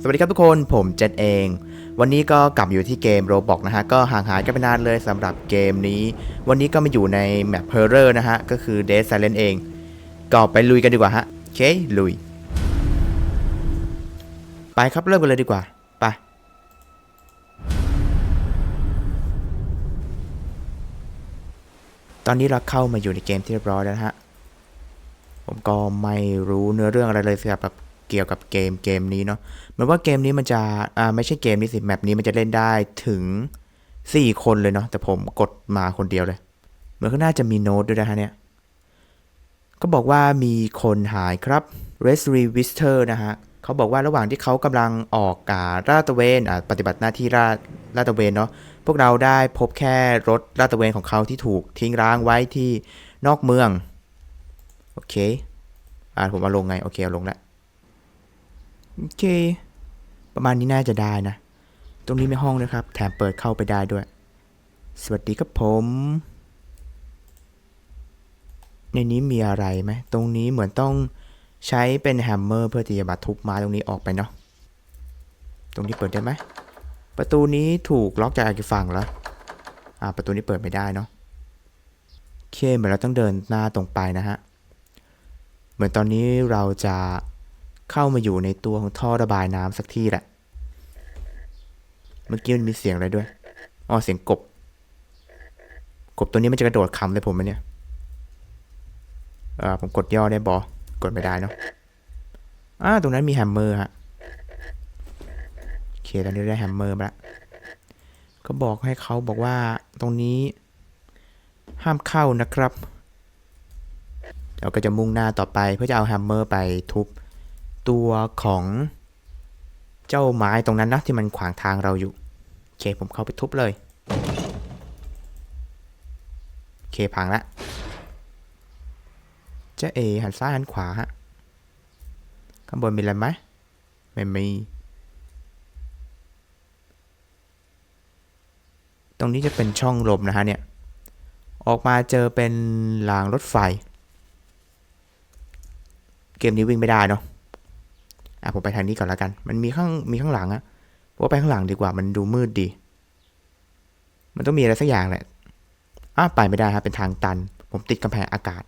สวัสดีครับทุกคนผมเจษเอง วันนี้ก็กลับอยู่ที่เกมโรบอกนะฮะ ก็ห่างหายกันไปนานเลยสำหรับเกมนี้ วันนี้ก็มาอยู่ในแมปเพอร์เรอร์นะฮะ ก็คือ Dead Silent เอง ก็ไปลุยกันดีกว่าฮะ โอเค ลุย ไปครับเริ่มกันเลยดีกว่า ไป ตอนนี้เราเข้ามาอยู่ในเกมที่เรียบร้อยแล้วนะฮะ ผมก็ไม่รู้เนื้อเรื่องอะไรเลยสำหรับ เกี่ยวกับเกมเกมนี้เนาะเหมือนว่าเกมนี้มันจะอ่าไม่ใช่เกมนี้สิแมปนี้มันจะเล่นได้ถึง 4 คนเลยเนาะแต่ผมกดมาคนเดียวเลยเหมือนข้าหน้าจะมีโน้ตด้วยนะฮะเนี่ยก็บอกว่ามีคนหายครับ r e s r y w i s t e r นะฮะเขาบอกว่าระหว่างที่เขากำลังออกอ่าลาดตระเวนอ่าปฏิบัติหน้าที่ลาดลาดตระเวนเนาะพวกเราได้พบแค่รถลาดตระเวนของเขาที่ถูกทิ้งร้างไว้ที่นอกเมือง โอเค อ่าผมเอาลงไง โอเคเอาลงแล้ว โอเค ประมาณนี้น่าจะได้นะ ตรงนี้มีห้องนะครับ แถมเปิดเข้าไปได้ด้วย สวัสดีครับผม ในนี้มีอะไรไหม ตรงนี้เหมือนต้องใช้เป็นแฮมเมอร์เพื่อที่จะมาทุบไม้ตรงนี้ออกไปเนาะ ตรงนี้เปิดได้ไหม ประตูนี้ถูกล็อกจากอีกฝั่งแล้ว อ่า ประตูนี้เปิดไม่ได้เนาะโอเคเหมือนเราต้องเดินหน้าตรงไปนะฮะ เหมือนตอนนี้เราจะ เข้ามาอยู่ในตัวของท่อระบายน้ำสักที่แหละ เมื่อกี้มันมีเสียงอะไรด้วย อ๋อ เสียงกบ กบตัวนี้มันจะกระโดดคำเลยผมไหมเนี่ยเออผมกดย่อได้บอกดไม่ได้เนาะ อ่า ตรงนั้นมีแฮมเมอร์ฮะ โอเค ตอนนี้ได้แฮมเมอร์มาแล้วก็บอกให้เขาบอกว่าตรงนี้ ห้ามเข้านะครับเราก็จะมุ่งหน้าต่อไปเพื่อจะเอาแฮมเมอร์ไปทุบ ตัวของเจ้าไม้ตรงนั้นนะที่มันขวางทางเราอยู่ โอเค ผมเข้าไปทุบเลย โอเคพังละเจ้าเอหันซ้ายหันขวาฮะ ข้างบนมีอะไรไหมไม่มี ตรงนี้จะเป็นช่องลมนะฮะเนี่ย ออกมาเจอเป็นรางรถไฟ เกมนี้วิ่งไม่ได้เนาะ อะผมไปทางนี้ก่อนล้วกัน มันมีข้างมีข้างหลังอะผมว่าไปข้างหลังดีกว่ามันดูมืดดี มันต้องมีอะไรสักอย่างแหละอ้าไปไม่ได้ฮะเป็นทางตัน ผมติดกำแพงอากาศ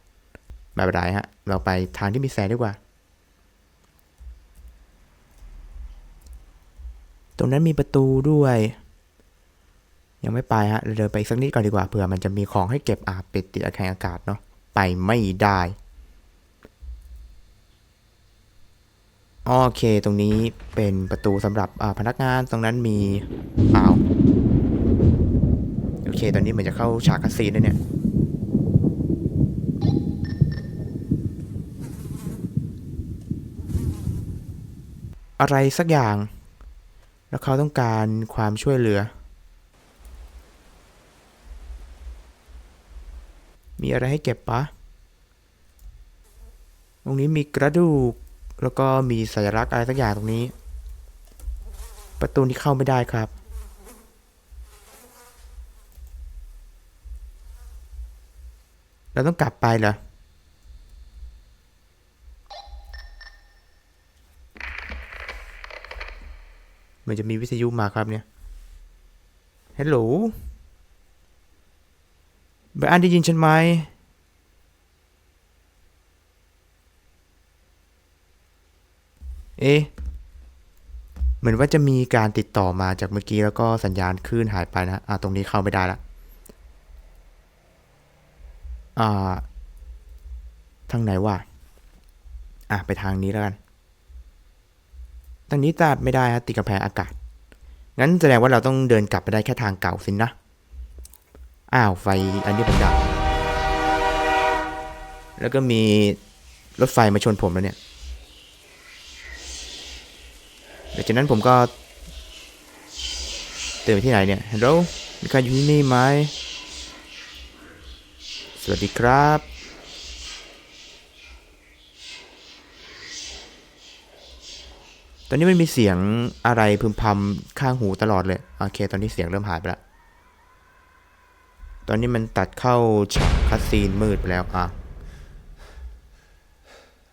ไม่เป็นไรฮะ เราไปทางที่มีแสงดีกว่า ตรงนั้นมีประตูด้วย ยังไม่ไปฮะ เดินไปสักนิดก่อนดีกว่าเผื่อมันจะมีของให้เก็บอาปิดติดกำแพงอากาศเนาะไปไม่ได้ โอเค ตรงนี้เป็นประตูสำหรับพนักงานตรงนั้นมีอ้าวโอเค ตอนนี้เหมือนจะเข้าฉากคัสซีนแล้วเนี่ยอะไรสักอย่าง แล้วเขาต้องการความช่วยเหลือ มีอะไรให้เก็บปะ ตรงนี้มีกระดูก แล้วก็มีสัญลักษณ์อะไรสักอย่างตรงนี้ ประตูนี้เข้าไม่ได้ครับ เราต้องกลับไปเหรอเหมือนจะมีวิทยุมาครับเนี่ยฮัลโหลไบอันได้ยินฉันไหม เอ๊ะ เหมือนว่าจะมีการติดต่อมาจากเมื่อกี้แล้วก็สัญญาณคลื่นหายไปนะอ่าตรงนี้เข้าไม่ได้ละอ่าทางไหนวะอะไปทางนี้แล้วกันทางนี้ตัดไม่ได้ฮะติดกำแพงอากาศ งั้นแสดงว่าเราต้องเดินกลับไปได้แค่ทางเก่าสินนะอ้าวไฟอันนี้ผมดับแล้วก็มีรถไฟมาชนผมแล้วเนี่ย หลังจากนั้นผมก็เดินไปที่ไหนเนี่ยฮัลโหลมีใครอยู่ที่นี่ไหมสวัสดีครับ ตอนนี้มันมีเสียงอะไรพึมพำข้างหูตลอดเลย โอเค ตอนนี้เสียงเริ่มหายไปแล้ว ตอนนี้มันตัดเข้าฉากคัสซีนมืดไปแล้วอะ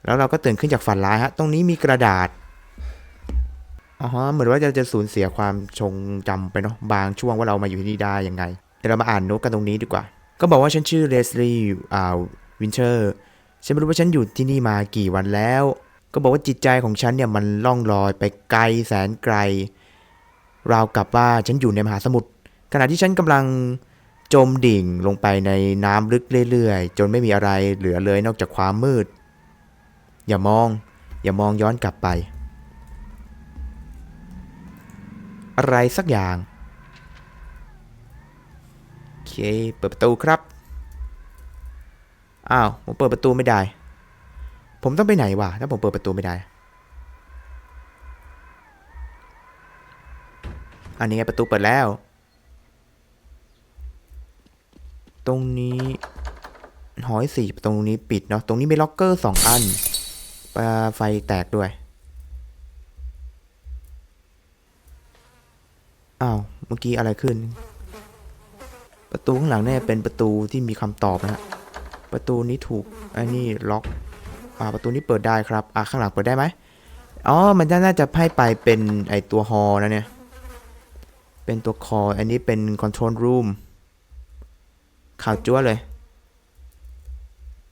แล้วเราก็ตื่นขึ้นจากฝันร้ายฮะ ตรงนี้มีกระดาษ อ๋อเหมือนว่าจะจะสูญเสียความทรงจำไปเนาะบางช่วงว่าเรามาอยู่ที่นี่ได้ยังไงเดี๋ยวเรามาอ่านโน้ตกันตรงนี้ดีกว่า ก็บอกว่าฉันชื่อเลสลี่อ่าวินเชอร์ฉันไม่รู้ว่าฉันอยู่ที่นี่มากี่วันแล้ว ก็บอกว่าจิตใจของฉันเนี่ยมันล่องลอยไปไกลแสนไกล ราวกับว่าฉันอยู่ในมหาสมุทรขณะที่ฉันกำลังจมดิ่งลงไปในน้ำลึกเรื่อยๆ จนไม่มีอะไรเหลือเลยนอกจากความมืด อย่ามอง อย่ามองย้อนกลับไป อะไรสักอย่าง โอเค เปิดประตูครับ อ้าว ผมเปิดประตูไม่ได้ ผมต้องไปไหนวะ ถ้าผมเปิดประตูไม่ได้ อันนี้ไงประตูเปิดแล้ว ตรงนี้หอยสี่ตรงนี้ปิดเนาะ ตรงนี้มีล็อกเกอร์สองอันปาไฟแตกด้วย อ้าว เมื่อกี้อะไรขึ้น ประตูข้างหลังเนี่ยเป็นประตูที่มีคำตอบนะฮะ ประตูนี้ถูกไอ้นี่ล็อก อ่า ประตูนี้เปิดได้ครับ อ่าข้างหลังเปิดได้ไหมอ๋อ มันน่าจะให้ไปเป็นไอตัวฮอนะเนี่ย เป็นตัวคอ อันนี้เป็น control room ข่าวจั้วเลย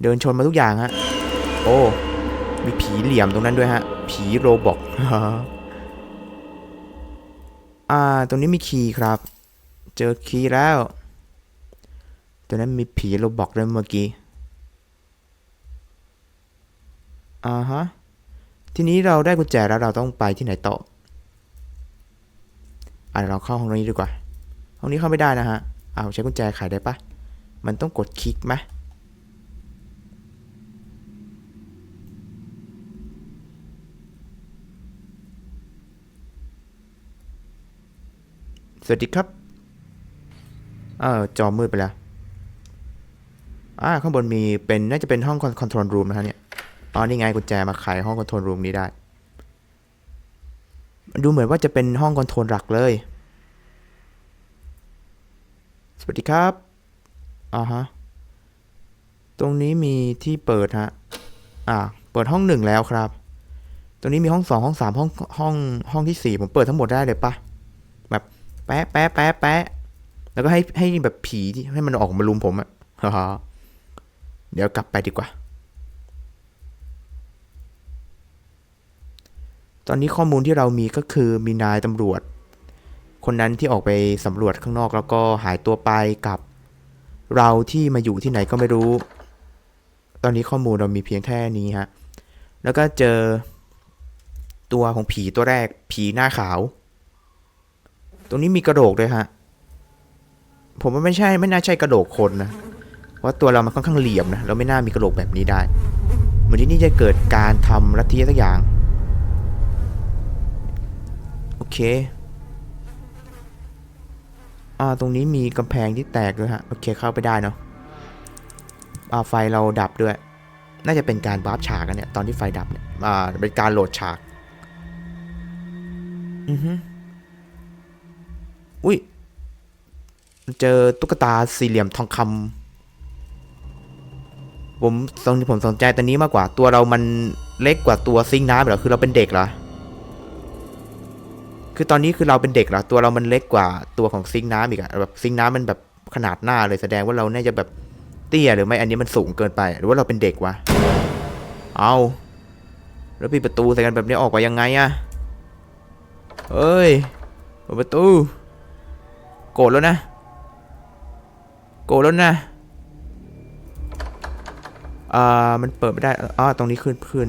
เดินชนมาทุกอย่างฮะ โอ้ มีผีเหลี่ยมตรงนั้นด้วยฮะ ผีโรบอก อ่า ตรงนี้มีคีย์ครับ เจอคีย์แล้ว ตัวนั้นมีผีโราบอกด้วยเมื่อกี้ อ่าฮะ ทีนี้เราได้กุญแจแล้วเราต้องไปที่ไหนต่ออะเดี๋ยวเราเข้าห้องนี้ดีกว่า ห้องนี้เข้าไม่ได้นะฮะ เอาใช้กุญแจไขได้ปะมันต้องกดคลิกไหม วัสดีครับเออจอมืดไปแล้วอ่าข้างบนมีเป็นน่าจะเป็นห้องคอนโทรลรูมนะฮะเนี่ยอ๋อนี่ไงกุญแจมาไขห้องคอนโทรลรูมนี้ได้ ดูเหมือนว่าจะเป็นห้องคอนโทรลหลักเลย สวัสดีครับอ่าฮะตรงนี้มีที่เปิดฮะอ่าเปิดห้องหนึ่งแล้วครับ ตรงนี้มีห้องสองห้องสามห้องห้องห้องที่สี่ผมเปิดทั้งหมดได้เลยปะ แปะแปะแปะแปะแล้วก็ให้ให้แบบผีที่ให้มันออกมาลุมผมอะฮ่าฮ่าเดี๋ยวกลับไปดีกว่า ตอนนี้ข้อมูลที่เรามีก็คือมีนายตำรวจ คนนั้นที่ออกไปสำรวจข้างนอกแล้วก็หายตัวไปกับ เราที่มาอยู่ที่ไหนก็ไม่รู้ ตอนนี้ข้อมูลเรามีเพียงแค่นี้ฮะ แล้วก็เจอตัวของผีตัวแรกผีหน้าขาว ตรงนี้มีกระโดกด้วยฮะ ผมว่าไม่ใช่ไม่น่าใช่กระโดกคนนะเพราะตัวเรามันค่อนข้างเหลี่ยมนะเราไม่น่ามีกระโหลกแบบนี้ได้ เหมือนที่นี่จะเกิดการทำลัทธิสักอย่าง โอเค อ่าตรงนี้มีกำแพงที่แตกด้วยฮะ โอเคเข้าไปได้เนาะอ่าไฟเราดับด้วย น่าจะเป็นการวาร์ฉากกันเนี่ย ตอนที่ไฟดับเนี่ย อ่าเป็นการโหลดฉาก อือฮึ อุ้ย เจอตุ๊กตาสี่เหลี่ยมทองคำผมสนผมสนใจตัวนี้มากกว่า ตัวเรามันเล็กกว่าตัวซิงค์น้ำเหรอ คือเราเป็นเด็กเหรอ คือตอนนี้คือเราเป็นเด็กเหรอ ตัวเรามันเล็กกว่าตัวของซิงค์น้ำอีกอะแบบซิงค์น้ำมันแบบขนาดหน้าเลยแสดงว่าเราน่าจะแบบเตี้ยหรือไม่ อันนี้มันสูงเกินไป หรือว่าเราเป็นเด็กวะ เอาแล้วปิดประตูใส่กันแบบนี้ออกไปยังไงอะเอ้ยเปิดประตู โกรธแล้วนะ โกรธแล้วนะอ่ามันเปิดไม่ได้อ๋อตรงนี้ขึ้นขึ้น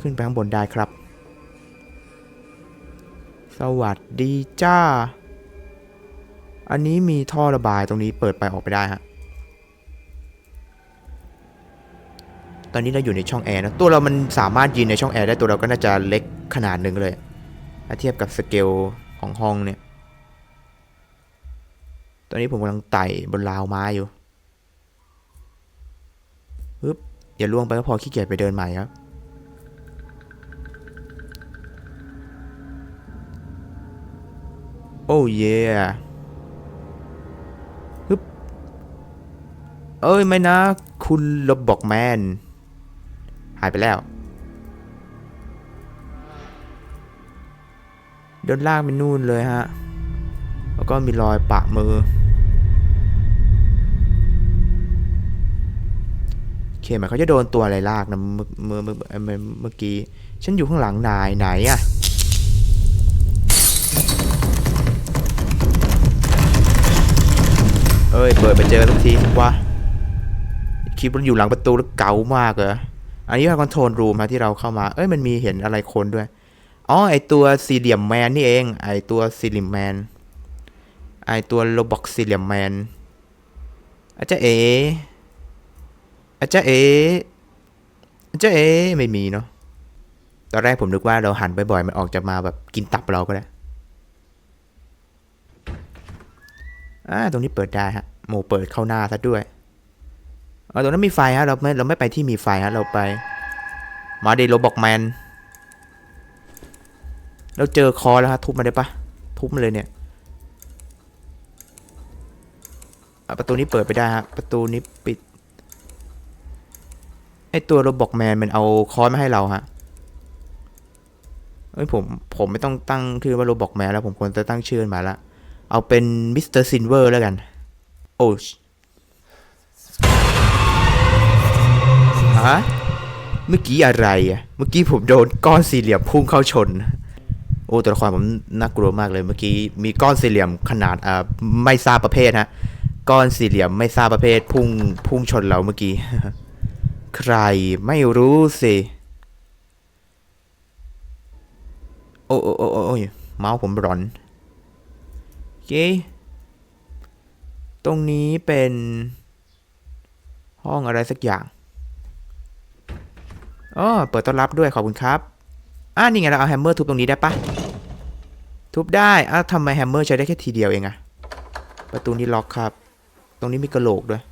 ขึ้นไปข้างบนได้ครับ สวัสดีจ้า อันนี้มีท่อระบายตรงนี้เปิดไปออกไปได้ฮะตอนนี้เราอยู่ในช่องแอร์นะ ตัวเรามันสามารถยืนในช่องแอร์ได้ตัวเราก็น่าจะเล็กขนาดหนึ่งเลย ถ้าเทียบกับสเกลของห้องเนี่ย ตอนนี้ผมกำลังไต่บนราวไม้อยู่ปึ๊บอย่าล่วงไปก็พอขี้เกียจไปเดินใหม่ครับโอ้เย่ฮึบเอ้ย ไม่นะ คุณลบบอกแมน หายไปแล้วโดนลากไปนู่นเลยฮะ ก็มีรอยปะมือโอเคหมายเขาจะโดนตัวอะไรลากนะเมื่อเมื่อเมื่อเมื่อกี้ ฉันอยู่ข้างหลังนายไหนอะเอ้ย เปิดไปเจอสักทีวะคลิปมันอยู่หลังประตูแล้วเก่ามากเหรอ อันนี้คือคอนโทรลรูมฮะที่เราเข้ามา เอ้ย มันมีเห็นอะไรคนด้วย อ๋อ ไอตัวสี่เหลี่ยมแมนนี่เอง ไอตัวสี่เหลี่ยมแมน ไอตัวโรบอกสี่เหลี่ยมแมนอาจจะเออาจจะเออาจจะเอไม่มีเนาะตอนแรกผมนึกว่าเราหันบ่อยๆมันออกจะมาแบบกินตับเราก็ได้อ่าตรงนี้เปิดได้ฮะโมเปิดเข้าหน้าซะด้วยเออตรงนั้นมีไฟฮะเราไม่เราไม่ไปที่มีไฟฮะเราไปมาเดโรบอกแมนเราเจอคอแล้วฮะทุบมันได้ปะทุบมันเลยเนี่ยอะ ประตูนี้เปิดไปได้ฮะ ประตูนี้ปิด ไอตัวโรบอกแมนมันเอาคอร์สมาให้เราฮะ เอ้ยผมผมไม่ต้องตั้งชื่อว่าโรบอกแมนแล้วผมควรจะตั้งชื่อมาละ เอาเป็นมิสเตอร์ซินเวอร์แล้วกัน โอ้ชฮะ เมื่อกี้อะไรอะ เมื่อกี้ผมโดนก้อนสี่เหลี่ยมพุ่งเข้าชน โอ้ตัวละครผมน่ากลัวมากเลย เมื่อกี้มีก้อนสี่เหลี่ยมขนาดอ่าไม่ทราบประเภทฮะ ก้อนสี่เหลี่ยมไม่ทราบประเภทพุ่งพุ่งชนเราเมื่อกี้ ใครไม่รู้สิ โอ้โอ้โอ้โอ้ยเมาส์ผมร้อนโอเค ตรงนี้เป็น ห้องอะไรสักอย่างอ๋อเปิดต้อนรับด้วยขอบคุณครับอ่านี่ไงเราเอาแฮมเมอร์ทุบตรงนี้ได้ปะทุบได้อ้าวทำไมแฮมเมอร์ใช้ได้แค่ทีเดียวเองอะประตูนี้ล็อกครับ ตรงนี้มีกระโหลกด้วย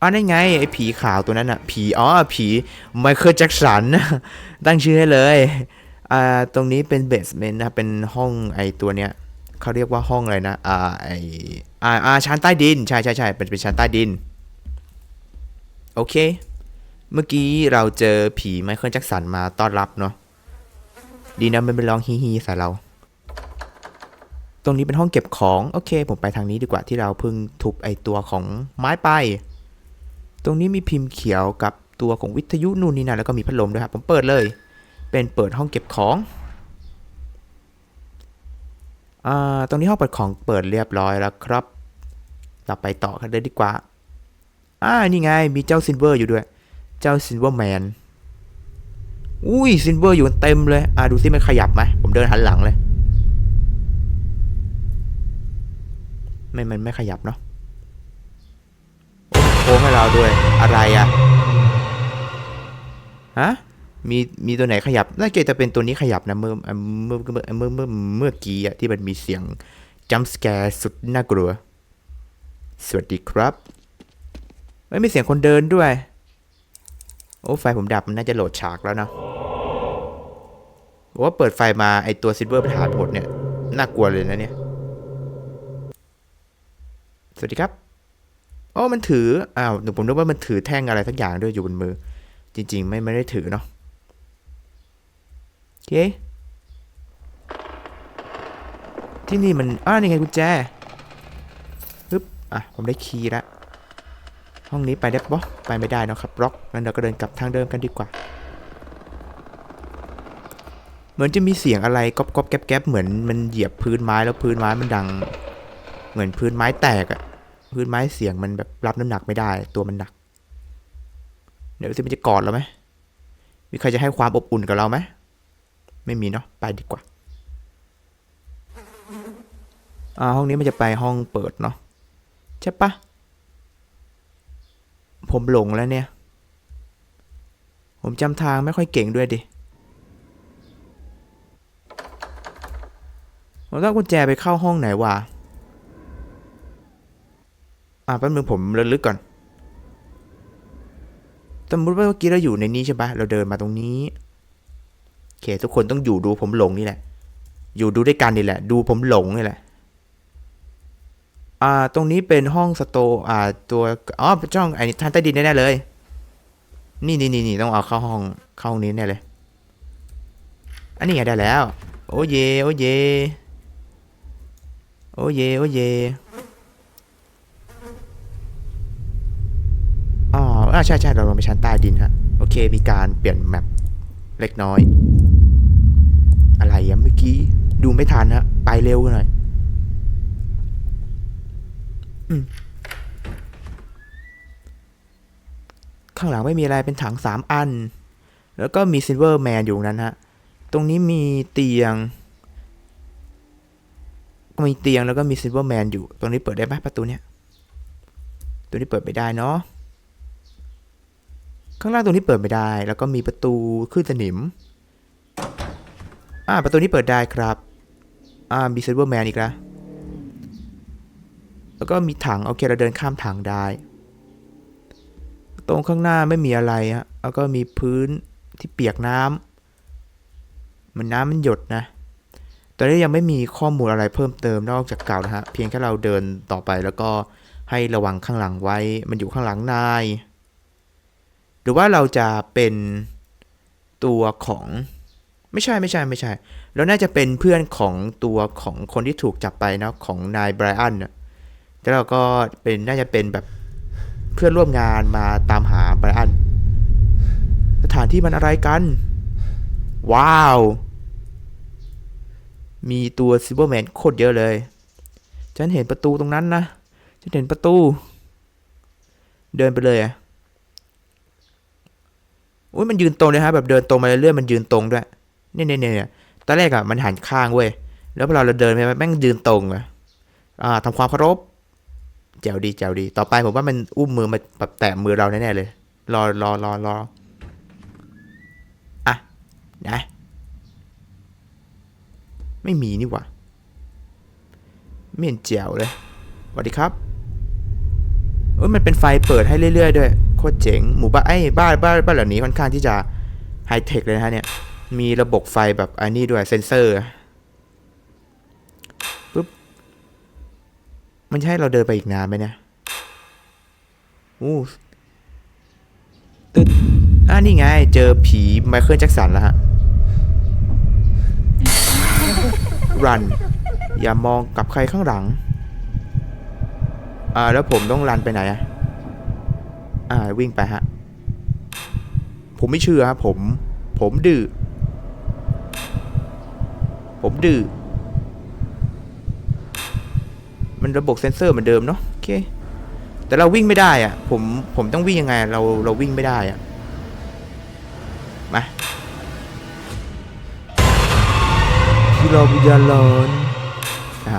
อ้าวนั่นไงไอ้ผีขาวตัวนั้นอะผีอ๋อผีไมเคิลแจ็คสันตั้งชื่อให้เลยอ่าตรงนี้เป็นเบสเมนต์นะเป็นห้องไอตัวเนี้ยเขาเรียกว่าห้องอะไรนะ อ่าไออ่าอ่าชั้นใต้ดิน ใช่ใช่ใช่เป็นเป็นชั้นใต้ดิน โอเค เมื่อกี้เราเจอผีไมเคิลแจ็คสันมาต้อนรับเนาะดีนะมันเป็นร้องฮีฮีใส่เรา ตรงนี้เป็นห้องเก็บของโอเค ผมไปทางนี้ดีกว่าที่เราเพิ่งทุบไอตัวของไม้ไป ตรงนี้มีพิมพ์เขียวกับตัวของวิทยุนู่นนี่นั่นแล้วก็มีพัดลมด้วยครับผมเปิดเลย เป็นเปิดห้องเก็บของอ่าตรงนี้ห้องเปิดของเปิดเรียบร้อยแล้วครับ เราไปต่อกันเลยดีกว่าอ่านี่ไงมีเจ้าซินเวอร์อยู่ด้วย เจ้าซินเวอร์แมนอุ้ยซินเวอร์อยู่เต็มเลยอ่าดูซิมันขยับไหมผมเดินหันหลังเลย ไม่มันไม่ขยับเนาะโอ้โค้งให้เราด้วยอะไรอะฮะมีมีตัวไหนขยับน่าจะเป็นตัวนี้ขยับนะเมื่อเมื่อเมื่อเมื่อเมื่อเมื่อกี้อะที่มันมีเสียงจัมสแกร์สุดน่ากลัว สวัสดีครับไม่มีเสียงคนเดินด้วย โอ้ไฟผมดับมันน่าจะโหลดฉากแล้วนะผมว่าเปิดไฟมาไอตัวซิลเวอร์ไปหาหมดเนี่ย น่ากลัวเลยนะเนี่ย สวัสดีครับโอ้มันถืออ้าวหนูผมนึกว่ามันถือแท่งอะไรสักอย่างด้วยอยู่บนมือ จริง ๆ ไม่ไม่ได้ถือเนาะโอเคที่นี่มันอ้าวนี่ไงกุญแจปึ๊บอะผมได้คีย์ละห้องนี้ไปได้ปะไปไม่ได้นอะครับล็อกงั้นเราก็เดินกลับทางเดิมกันดีกว่า เหมือนจะมีเสียงอะไรก๊อบก๊อบแก๊บแก๊บเหมือนมันเหยียบพื้นไม้แล้วพื้นไม้มันดัง เหมือนพื้นไม้แตกอะพื้นไม้เสียงมันแบบรับน้ำหนักไม่ได้ ตัวมันหนัก เดี๋ยวสิมันจะกอดเราไหมมีใครจะให้ความอบอุ่นกับเราไหมไม่มีเนาะไปดีกว่าอ่าห้องนี้มันจะไปห้องเปิดเนาะใช่ปะผมหลงแล้วเนี่ย ผมจำทางไม่ค่อยเก่งด้วยดิผมต้องกุญแจไปเข้าห้องไหนวะ อะแป๊บนึงผมระลึกก่อน สมมติว่าเมื่อกี้เราอยู่ในนี้ใช่ปะเราเดินมาตรงนี้โอเคทุกคนต้องอยู่ดูผมหลงนี่แหละ อยู่ดูด้วยกันนี่แหละ ดูผมหลงนี่แหละอ่าตรงนี้เป็นห้องสโตอ่าตัวอ๋อช่องไอ้ท่านใต้ดินแน่ๆเลยนี่นี่นี่นี่ต้องเอาเข้าห้องเข้าห้องนี้แน่เลย อันนี้ไงได้แล้ว โอ้เยโอ้เยโอ้เยโอ้เย อ่าใช่ใช่เราลงไปชั้นใต้ดินฮะ โอเค มีการเปลี่ยนแมปเล็กน้อย อะไรอะเมื่อกี้ ดูไม่ทันฮะ ไปเร็วหน่อยอข้างหลังไม่มีอะไรเป็นถังสามอัน แล้วก็มีซิลเวอร์แมนอยู่นั้นฮะ ตรงนี้มีเตียง มีเตียงแล้วก็มีซิลเวอร์แมนอยู่ ตรงนี้เปิดได้ไหมประตูเนี้ย ตัวนี้เปิดไม่ได้เนาะ ข้างล่างตรงนี้เปิดไม่ได้ แล้วก็มีประตูขึ้นสนิม อ่า ประตูนี้เปิดได้ครับ อ่า มีซิลเวอร์แมนอีกแล้ว แล้วก็มีถัง โอเค เราเดินข้ามถังได้ ตรงข้างหน้าไม่มีอะไรฮะ แล้วก็มีพื้นที่เปียกน้ำมันน้ำมันหยดนะ ตอนนี้ยังไม่มีข้อมูลอะไรเพิ่มเติมนอกจากเก่านะฮะ เพียงแค่เราเดินต่อไปแล้วก็ให้ระวังข้างหลังไว้ มันอยู่ข้างหลังนาย หรือว่าเราจะเป็นตัวของไม่ใช่ไม่ใช่ไม่ใช่เราน่าจะเป็นเพื่อนของตัวของคนที่ถูกจับไปนะของนายไบรอันน่ะแต่เราก็เป็นน่าจะเป็นแบบเพื่อนร่วมงานมาตามหาไบรอัน สถานที่มันอะไรกัน ว้าว มีตัวซิเวอร์แมนโคตรเยอะเลย ฉันเห็นประตูตรงนั้นนะ ฉันเห็นประตู เดินไปเลยอะ อุ้ยมันยืนตรงเลยฮะแบบเดินตรงมาเรื่อยๆมันยืนตรงด้วยเนี่ยเนี่ยเนี่ยตอนแรกอะมันหันข้างเว้ยแล้วพอเราเดินไปแม่งยืนตรงอะอ่าทำความเคารพแจ๋วดีแจ๋วดี ต่อไปผมว่ามันอุ้มมือมาแบบแตะมือเราแน่ๆเลย รอรอรอรออะนะไม่มีนี่หว่าไม่เห็นแจ๋วเลยสวัสดีครับเอ้ยมันเป็นไฟเปิดให้เรื่อยๆด้วย โคตรเจ๋งหมู่บ้านไอ้บ้านบ้านบ้านหลังนี้ค่อนข้างที่จะไฮเทคเลยนะฮะเนี่ย มีระบบไฟแบบอันนี้ด้วยเซนเซอร์ปุ๊บมันจะให้เราเดินไปอีกนานไหมเนี่ยอู้ตึ๊ดอ่านี่ไง เจอผีไมเคิลแจ็คสันแล้วฮะรัน อย่ามองกับใครข้างหลัง อ่า แล้วผมต้องรันไปไหนอะ อ่าวิ่งไปฮะ ผมไม่เชื่อครับผม ผมดื้อ ผมดื้อ มันระบบเซนเซอร์เหมือนเดิมเนาะ โอเค แต่เราวิ่งไม่ได้อะผม ผมต้องวิ่งยังไง เรา เราวิ่งไม่ได้อะมาที่เราบุญญาลอนอ่า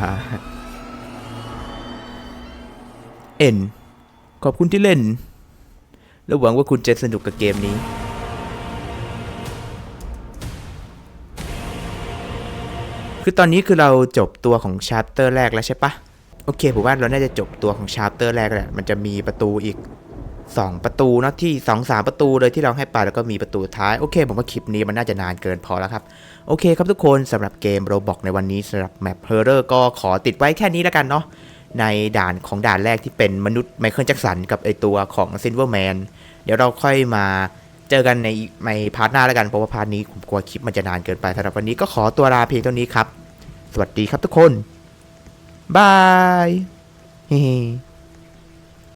เอ็นขอบคุณที่เล่น และหวังว่าคุณจะสนุกกับเกมนี้ คือตอนนี้คือเราจบตัวของชาร์เตอร์แรกแล้วใช่ปะโอเคผมว่าเราน่าจะจบตัวของชาร์เตอร์แรกแหละมันจะมีประตูอีก 2 ประตูเนอะที่ 2 3 ประตูเลยที่เราให้ไปแล้วก็มีประตูท้ายโอเค ผมว่าคลิปนี้มันน่าจะนานเกินพอแล้วครับ โอเคครับทุกคนสำหรับเกมโรบอกในวันนี้สำหรับแมปเฮอร์เรอร์ก็ขอติดไว้แค่นี้แล้วกันเนาะในด่านของด่านแรกที่เป็นมนุษย์ไมเคิลแจ็คสันกับไอตัวของซินเวอร์แมน เดี๋ยวเราค่อยมาเจอกันในในพาร์ทหน้าแล้วกันเพราะว่าพาร์ทนี้ผมกลัวคลิปมันจะนานเกินไปสำหรับวันนี้ก็ขอตัวลาเพียงเท่านี้ครับ สวัสดีครับทุกคนบายเฮ้